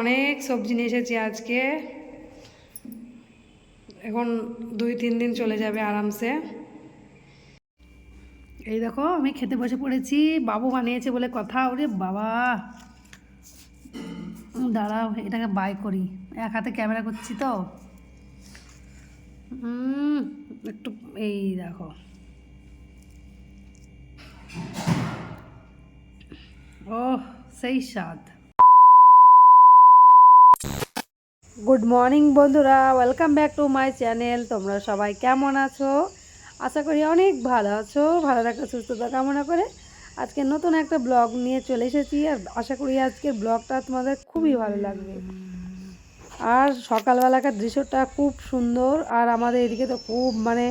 অনেক সবজি নিয়ে এসেছি আজকে। এখন দুই, তিন দিন চলে যাবে আরামসে। এই দেখো, আমি খেতে বসে পড়েছি। বাবু বানিয়েছে বলে কথা, ওরে বাবা। দাঁড়াও, এটাকে বাই করি। এক হাতে ক্যামেরা করছি তো। একটু এই দেখো। ও সেই স্বাদ। গুড মর্নিং বন্ধুরা। Welcome back to my channel তোমরা সবাই কেমন আছো? আশা করি অনেক ভালো আছো। ভালো থাকা সুস্থতা কামনা করে আজকে নতুন একটা ব্লগ নিয়ে চলে এসেছি। আর আশা করি আজকের ব্লগটা তোমাদের খুবই ভালো লাগবে। আর সকালবেলাকার দৃশ্যটা খুব সুন্দর। আর আমাদের এদিকে তো খুব মানে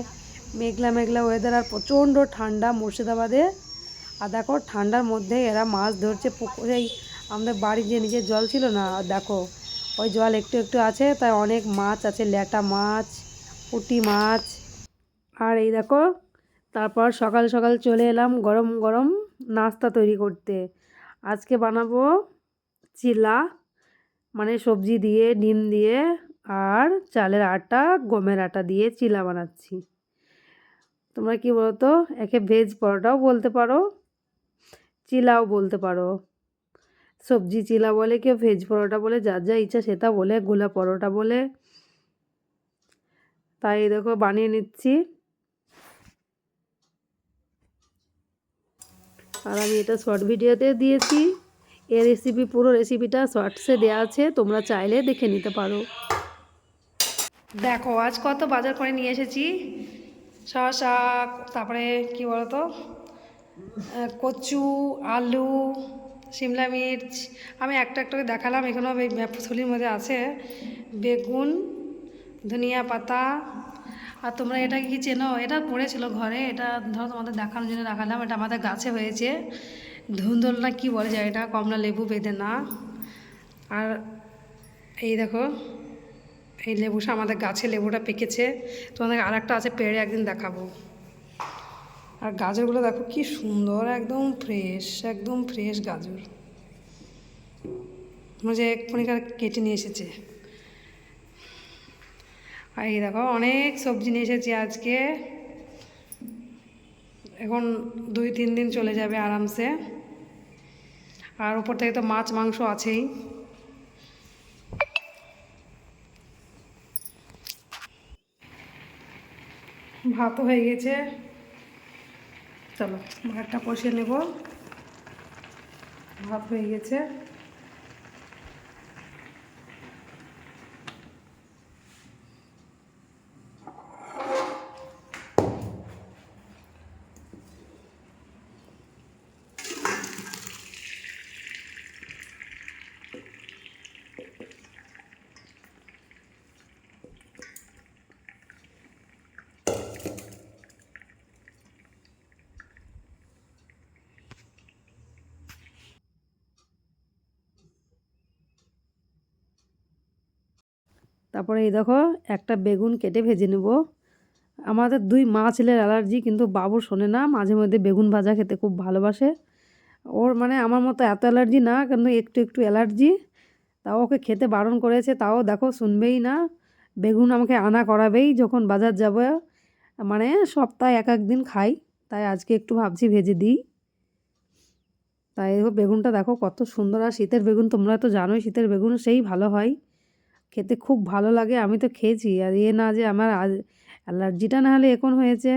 মেঘলা মেঘলা ওয়েদার আর প্রচণ্ড ঠান্ডা মুর্শিদাবাদে। আর দেখো, ঠান্ডার মধ্যে এরা মাছ ধরছে পুকুরেই। আমাদের বাড়ির যে নিজের জল ছিল না দেখো ওই জল একটু একটু আছে, তাই অনেক মাছ আছে, ল্যাটা মাছ, পুঁটি মাছ। আর এই দেখো, তারপর সকাল সকাল চলে এলাম গরম গরম নাস্তা তৈরি করতে। আজকে বানাবো চিলা মানে সবজি দিয়ে, ডিম দিয়ে, আর চালের আটা, গমের আটা দিয়ে চিলা বানাচ্ছি। তোমরা কি বলো তো একে ভেজ পরোটাও বলতে পারো, চিলাও বলতে পারো। সবজি চিলা বলে, কেউ ভেজ পরোটা বলে, যার যা ইচ্ছা সেটা বলে গোলা পরোটা বলে। তাই দেখো বানিয়ে নিচ্ছি। আর আমি এটা শর্ট ভিডিওতে দিয়েছি। এর রেসিপি পুরো রেসিপিটা শর্টসে দেওয়া আছে, তোমরা চাইলে দেখে নিতে পারো। দেখো, আজ কত বাজার করে নিয়ে এসেছি। শসা, তারপরে কি বলতো? কচু, আলু সিমলা মির্চ, আমি একটা একটা দেখালাম, এখানেও এই থলির মধ্যে আছে। বেগুন, ধনিয়া পাতা, আর তোমরা এটা কি চেনো? এটা পড়েছিল ঘরে, এটা ধরো তোমাদের দেখানোর জন্য দেখালাম এটা আমাদের গাছে হয়েছে। ধুন্দল না কি বলে যায় এটা কমলা লেবু বেঁধে না। আর এই দেখো, এই লেবুটা আমাদের গাছে লেবুটা পেকেছে। তোমাদের আর একটা আছে, পেড়ে একদিন দেখাবো। আর গাজরগুলো দেখো কি সুন্দর, একদম ফ্রেশ একদম ফ্রেশ গাজর। যে এক্ষুনিকার কেটে নিয়ে এসেছে। আর এই দেখো অনেক সবজি নিয়ে এসেছি আজকে। এখন দুই তিন দিন চলে যাবে আরামসে। আর উপর থেকে তো মাছ মাংস আছেই। ভাতও হয়ে গেছে। চলো ভাতটা কষিয়ে নেব। ভাত হয়ে গেছে। তারপরে এই দেখো, একটা বেগুন কেটে ভেজে নেব। আমাদের দুই মা ছেলের অ্যালার্জি, কিন্তু বাবু শোনে না, মাঝে মধ্যে বেগুন ভাজা খেতে খুব ভালোবাসে। ওর মানে আমার মতো এত অ্যালার্জি না, কিন্তু একটু একটু অ্যালার্জি। তাও ওকে খেতে বারণ করেছে, তাও দেখো শুনবেই না। বেগুন আমাকে আনা করাবেই, যখন বাজার যাব। মানে সপ্তাহে এক এক দিন খাই, তাই আজকে একটু ভাবছি ভেজে দিই। তাই বেগুনটা দেখো কত সুন্দর, আর শীতের বেগুন তোমরা তো জানোই, শীতের বেগুন সেই ভালো হয়। খেতে খুব ভালো লাগে, আমি তো খেয়েছি। আর এ না যে আমার আজ অ্যালার্জিটা না হলে এখন হয়েছে,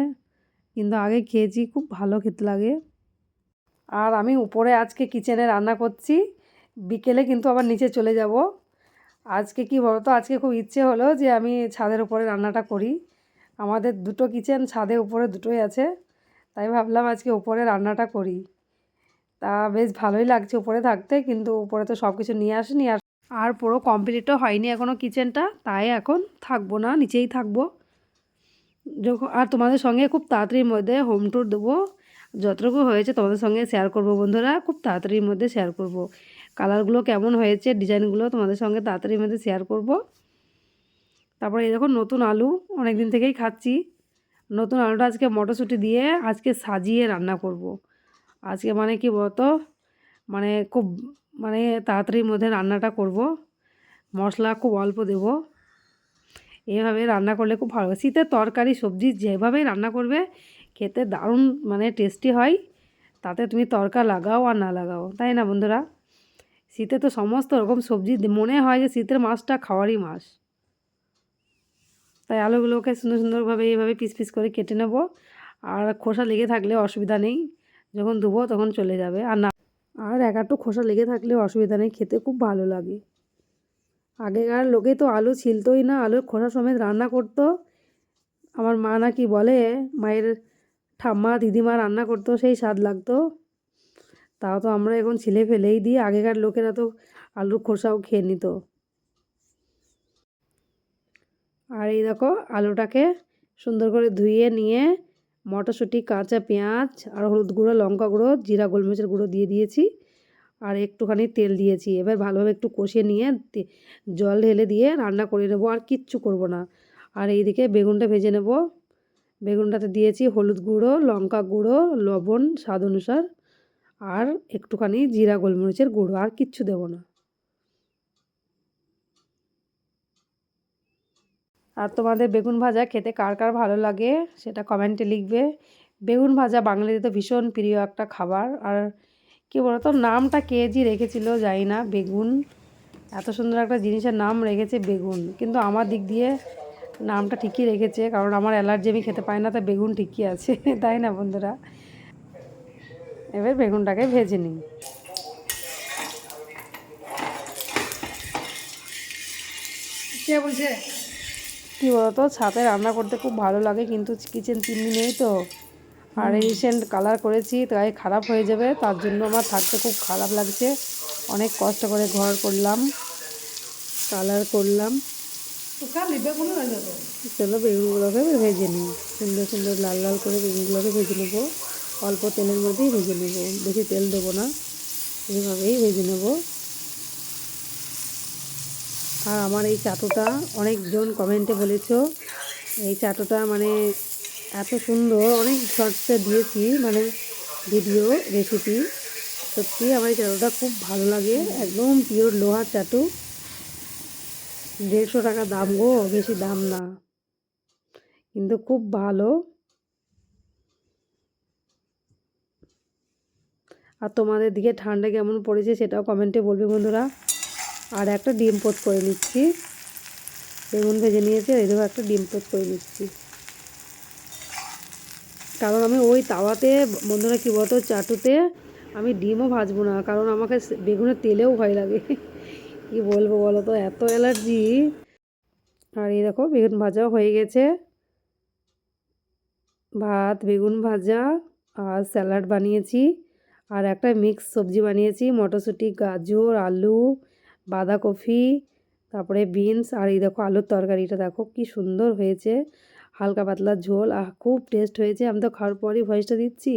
কিন্তু আগে খেয়েছি, খুব ভালো খেতে লাগে। আর আমি উপরে আজকে কিচেনে রান্না করছি, বিকেলে কিন্তু আবার নিচে চলে যাব। আজকে কি বলতো, আজকে খুব ইচ্ছে হলো যে আমি ছাদের উপরে রান্নাটা করি। আমাদের দুটো কিচেন ছাদে উপরে দুটোই আছে, তাই ভাবলাম আজকে উপরে রান্নাটা করি। তা বেশ ভালোই লাগছে উপরে থাকতে, কিন্তু উপরে তো সব কিছু নিয়ে আসিনি, আর আর পুরো কমপ্লিটও হয়নি এখনও কিচেনটা তাই এখন থাকব না, নিচেই থাকব। যখন আর তোমাদের সঙ্গে খুব তাড়াতাড়ির মধ্যে হোম ট্যুর দেবো। যতটুকু হয়েছে তোমাদের সঙ্গে শেয়ার করব বন্ধুরা, খুব তাড়াতাড়ির মধ্যে শেয়ার করব। কালারগুলো কেমন হয়েছে ডিজাইনগুলো তোমাদের সঙ্গে তাড়াতাড়ির মধ্যে শেয়ার করব। তারপরে এই দেখো নতুন আলু অনেক দিন থেকেই খাচ্ছি। নতুন আলুটা আজকে মটরশুঁটি দিয়ে আজকে সাজিয়ে রান্না করব। আজকে মানে কি বলতো? মানে খুব মানে তাড়াতাড়ির মধ্যে রান্নাটা করব। মশলা খুব অল্প দেবো। এভাবে রান্না করলে খুব ভালো শীতের তরকারি, সবজি যেভাবেই রান্না করবে, খেতে দারুণ মানে টেস্টি হয়। তাতে তুমি তরকা লাগাও আর না লাগাও, তাই না বন্ধুরা? শীতে তো সমস্ত রকম সবজি মনে হয় যে শীতের মাছটা খাওয়ারই মাছ। তাই আলুগুলোকে সুন্দর সুন্দরভাবে এইভাবে পিস পিস করে কেটে নেব। আর খোসা লেগে থাকলে অসুবিধা নেই। যখন ধুবো তখন চলে যাবে। আর না আর এক একটু খোসা লেগে থাকলে অসুবিধা নেই, খেতে খুব ভালো লাগে। আগেকার লোকে তো আলু ছিলতোই না, আলুর খোসা সমেত রান্না করতো। আমার মা নাকি বলে, মায়ের ঠাম্মা, দিদিমা রান্না করতো, সেই স্বাদ লাগতো। তাও তো আমরা এখন ছিলে ফেলেই দিই, আগেকার লোকেরা তো আলুর খোসাও খেয়ে নিত। আর এই দেখো, আলুটাকে সুন্দর করে ধুয়ে নিয়ে মটরশুঁটি, কাঁচা পেঁয়াজ আর হলুদ গুঁড়ো, লঙ্কা গুঁড়ো, জিরা, গোলমরিচের গুঁড়ো দিয়ে দিয়েছি আর একটুখানি তেল দিয়েছি। এবার ভালোভাবে একটু কষিয়ে নিয়ে জল ঢেলে দিয়ে রান্না করে নেব আর কিচ্ছু করব না। আর এইদিকে বেগুনটা ভেজে নেব। বেগুনটাতে দিয়েছি হলুদ গুঁড়ো, লঙ্কা গুঁড়ো, লবণ স্বাদ অনুসার আর একটুখানি জিরা, গোলমরিচের গুঁড়ো আর কিচ্ছু দেবো না। আর তোমাদের বেগুন ভাজা খেতে কার কার ভালো লাগে সেটা কমেন্টে লিখবে। বেগুন ভাজা বাঙালিদের তো ভীষণ প্রিয় একটা খাবার। আর কী বলতো, নামটা কে যে রেখেছিল জানি না, বেগুন। এত সুন্দর একটা জিনিসের নাম রেখেছে বেগুন। কিন্তু আমার দিক দিয়ে নামটা ঠিকই রেখেছে, কারণ আমার অ্যালার্জি, আমি খেতে পাই না তো বেগুন ঠিকই আছে। তাই না বন্ধুরা? এবার বেগুনটাকে ভেজে নিই। কে বলছে? কী বলতো? ছাদে রান্না করতে খুব ভালো লাগে কিন্তু কিচেন চিমনি নেই তো। আর রিসেন্ট কালার করেছি তাই খারাপ হয়ে যাবে তার জন্য আমার থাকতে খুব খারাপ লাগছে। অনেক কষ্ট করে ঘর করলাম কালার করলাম। চলো বেগুনগুলোকে ভেজে নিই। সুন্দর সুন্দর লাল লাল করে বেগুনগুলোকে ভেজে নেব। অল্প তেলের মধ্যেই ভেজে নেব। বেশি তেল দেবো না। এইভাবেই ভেজে নেব। আর আমার এই চাটুটা অনেকজন কমেন্টে বলেছ। এই চাটুটা মানে এত সুন্দর, অনেক শর্টসে দিয়েছি মানে ভিডিও রেসিপি সত্যি আমার এই চাটুটা খুব ভালো লাগে, একদম পিওর লোহার চাটু। দেড়শো টাকা দাম গো, বেশি দাম না। কিন্তু খুব ভালো। আর তোমাদের দিকে ঠান্ডা কেমন পড়েছে সেটাও কমেন্টে বলবে বন্ধুরা। আর একটা ডিম পোচ করে নিচ্ছি। বেগুন ভেজে নিয়েছি, আর এদিকেও একটা ডিম পোচ করে নিচ্ছি। কারণ আমি ওই তাওয়াতে, বন্ধুরা কী বলতো, চাটুতে আমি ডিমও ভাজবো না, কারণ আমাকে বেগুনের তেলেও ভয় লাগে। কি বলব বলো তো, এত অ্যালার্জি। আর এই দেখো, বেগুন ভাজাও হয়ে গেছে। ভাত, বেগুন ভাজা আর স্যালাড বানিয়েছি। আর একটা মিক্স সবজি বানিয়েছি, মটরশুঁটি, গাজর, আলু বাঁধাকপি, তারপরে বিনস আর এই দেখো আলুর তরকারিটা দেখো কি সুন্দর হয়েছে। হালকা পাতলা ঝোল আর খুব টেস্ট হয়েছে। আমি তো খাওয়ার পরই ভয়েসটা দিচ্ছি।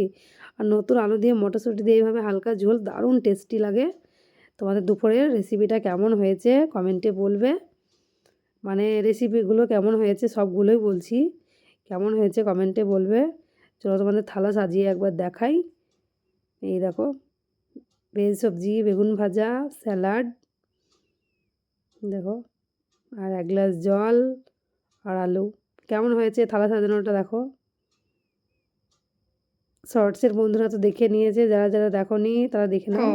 আর নতুন আলু দিয়ে মটরশুঁটি দিয়ে এইভাবে হালকা ঝোল, দারুণ টেস্টি লাগে। তোমাদের দুপুরের রেসিপিটা কেমন হয়েছে কমেন্টে বলবে। মানে রেসিপিগুলো কেমন হয়েছে সবগুলোই বলছি। কেমন হয়েছে কমেন্টে বলবে। চলো তোমাদের থালা সাজিয়ে একবার দেখাই। এই দেখো ভেজ সবজি, বেগুন ভাজা, স্যালাড দেখো আর এক গ্লাস জল আর আলু। কেমন হয়েছে থালা সাজানোটা দেখো? শর্টসের বন্ধুরা তো দেখে নিয়েছে যারা যারা দেখোনি তারা দেখে নাও।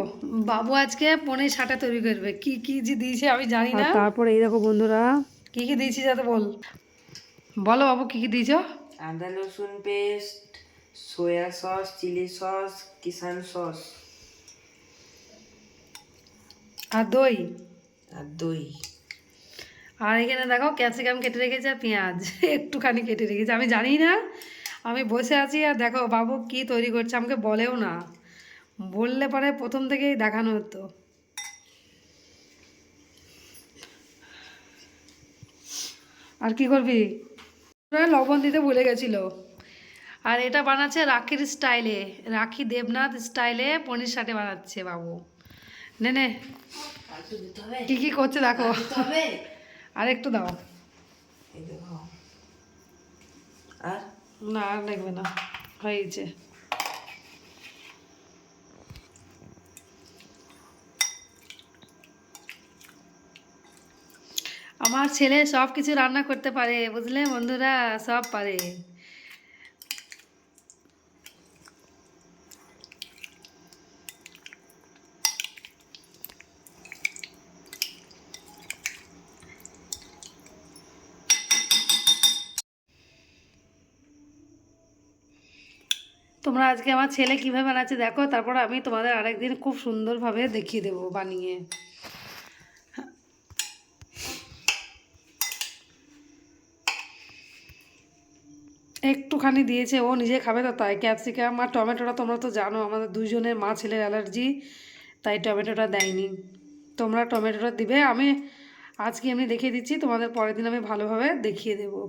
বাবু আজকে পনির সাটা তৈরি করবে। কি কি যে দিয়েছে আমি জানি আর না। তারপরে এই দেখো বন্ধুরা। কি কি দিয়েছি যাতে বল। বলো বাবু কি কি দিয়েছ? আদা রসুন paste soya sauce chilli sauce Kissan sauce. আর দই? আর দই। আর এখানে দেখো ক্যাপসিকাম কেটে রেখেছে আর পেঁয়াজ। একটুখানি কেটে রেখেছে। আমি জানি না, আমি বসে আছি আর দেখো বাবু কি তৈরি করছে, আমাকে বলেও না। বললে পরে প্রথম থেকেই দেখানো হতো। আর কি করবি? লবণ দিতে ভুলে গেছিল। আর এটা বানাচ্ছে রাখির স্টাইলে। রাখি দেবনাথ স্টাইলে পনির সাথে বানাচ্ছে বাবু। নে নে। কি কি করছে দেখো। আর একটু দাও। আর না, আর লাগবে না। হয়েছে। আমার ছেলে সব কিছু রান্না করতে পারে, বুঝলে বন্ধুরা? সব পারে। তোমরা আজকে আমার ছেলে কীভাবে বানাচ্ছে দেখো, তারপর আমি তোমাদের আরেকদিন খুব সুন্দরভাবে দেখিয়ে দেবো বানিয়ে। একটুখানি দিয়েছে, ও নিজে খাবে তো তাই। ক্যাপসিকাম আর টমেটোটা তোমরা তো জানো, আমাদের দুজনের মা ছেলের অ্যালার্জি, তাই টমেটোটা দেয়নি। তোমরা টমেটোটা দিবে, আমি আজকে এমনি দেখিয়ে দিচ্ছি, তোমাদের পরের দিন আমি ভালোভাবে দেখিয়ে দেবো।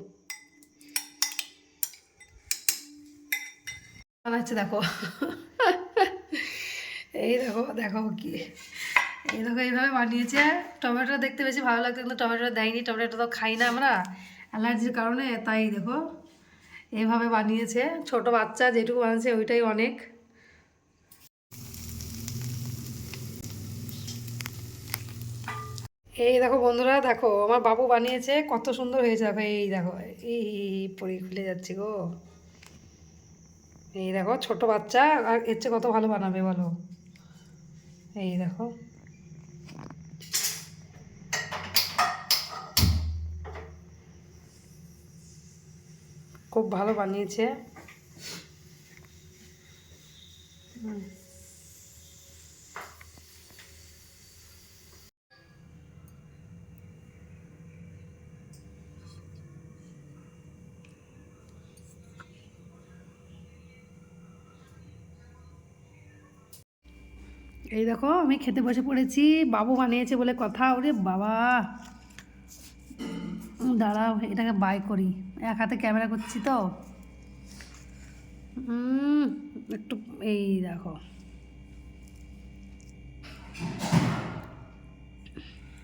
বানাচ্ছে দেখো। এই দেখো দেখো কি। এই দেখো, এইভাবে বানিয়েছে। টমেটো দেখতে বেশি ভালো লাগতো কিন্তু টমেটো দেয়নি। টমেটো তো খাই না আমরা, অ্যালার্জির কারণে, তাই দেখো। এইভাবে বানিয়েছে। ছোট বাচ্চা, যেটুকু বানিয়েছে, ওইটাই অনেক। এই দেখো বন্ধুরা, দেখো, আমার বাবু বানিয়েছে, কত সুন্দর হয়েছে। দেখো, এই দেখো, এই পরি খুলে যাচ্ছে গো। এই দেখো, ছোট বাচ্চা, আর এর চেয়ে কত ভালো বানাবে বলো? এই দেখো। খুব ভালো বানিয়েছে। হুম। এই দেখো, আমি খেতে বসে পড়েছি, বাবু বানিয়েছে বলে কথা, ওরে বাবা। দাঁড়াও, এটাকে বাই করি। এক হাতে ক্যামেরা করছি তো। একটু, এই দেখো।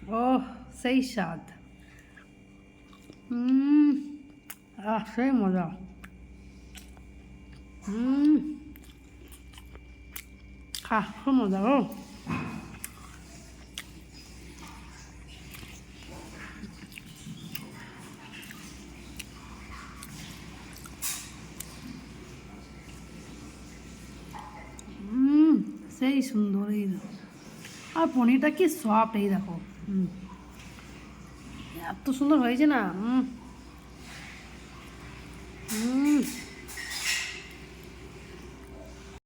ও সেই স্বাদ। আহ, সেই মজা। হুম খা খুব মজা গো হুম সেই সুন্দর এই দেখো আর পনিরটা কি সফট এই দেখো হুম এত সুন্দর হয়েছে না হুম হুম